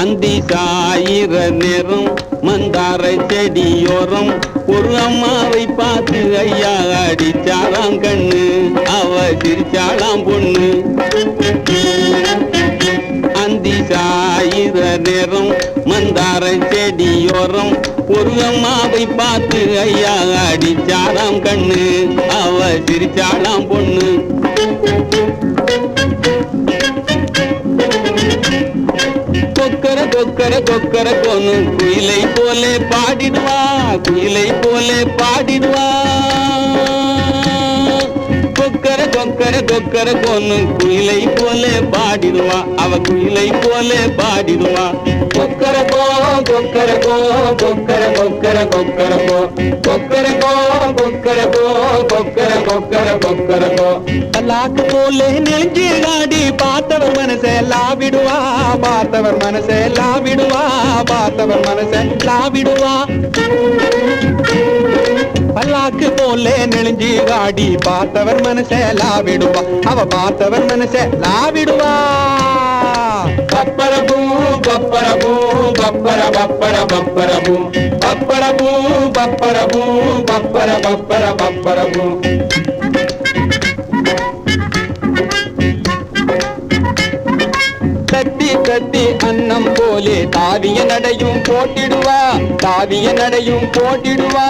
அந்தி சாயிர நேரம் மந்தாரை செடியோரம் ஒரு அம்மாவை பார்த்து ஐயா அடிச்சாலாம் கண்ணு அவ சிரிச்சாலாம் பொண்ணு. அந்தி சாயிர நேரம் மந்தாரை செடியோரம் ஒரு அம்மாவை பார்த்து ஐயா அடிச்சாலாம் கண்ணு அவ சிரிச்சாலாம் பொண்ணு. கொக்கர கொக்கர கொக்கர கொனு. குயிலை போல பாடிடுவா குயிலை போல பாடிடுவா. கொக்கர கொக்கர கொக்கர கொனு. குயிலை போல பாடிடுவா அவ குயிலை போல பாடிடுவா. கொக்கர கோ கொக்கர கோ கொக்கர கொக்கர கொக்கர கோ கொக்கர கோ கொக்கர கோ கொக்கர கொக்கர கொக்கர கோ தலாக்கு போல நெஞ்சு காடி மனசெல்லாம் விடுவா பார்த்தவர் மனசெல்லாம் விடுவா பார்த்தவர் மனசெல்லாம் விடுவா. பல்லாக்கு போல நெளிஞ்சி வாடி பார்த்தவர் மனசெல்லாம் விடுவா. அவ பார்த்தவர் மனசெல்லாம் விடுவா. பப்பரபூ பப்பரபூ பப்பர பப்பர பப்பரபூ. பப்பரபூ பப்பரபூ பப்பர பப்பர பப்பரபூ. தாவிய நடையும் போட்டிடுவா தாவிய நடையும் போட்டிடுவா.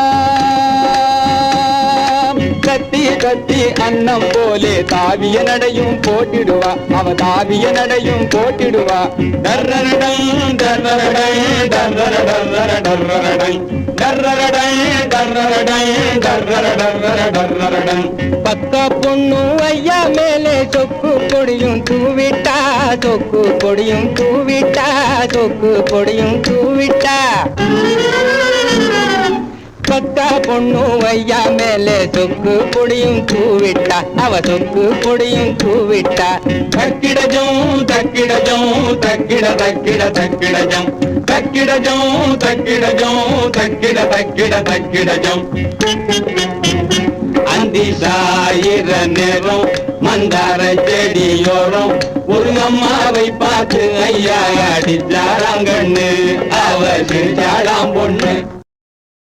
கத்தி கத்தி அன்னம் போலே தாவிய நடையும் போட்டிடுவா அவ தாவிய நடையும் போட்டிடுவா. டர்ரடை டர்ரடை டர்ரர டர்ரர டர்ரரடை டர்ரரடை டர்ரரடை டர்ரர டர்ரர டர்ரரடை பக்க பொண்ணு ஐயா மேலே சொப்பு பொடியும் தூவிட்டா தொக்கு பொடியும் தூவிட்டா தொக்கு பொடியும் தூவிட்டா. பக்கா பொண்ணு ஐயா மேலே தொக்கு பொடியும் தூவிட்டா அவ தொக்கு பொடியும் தூவிட்டா. தக்கிடஜம் தக்கிடஜம் தக்கிட தக்கிட தக்கிடஜம். தக்கிடஜம் தக்கிடஜம் தக்கிட தக்கிட தக்கிடஜம். அந்தி சாயிர நேரம். மந்தார செடியோரம் ஒரு அம்மாவை பார்த்து ஐயா அடிச்சாராங்கண்ணு அவ சிரிச்சாளாம் பொண்ணு.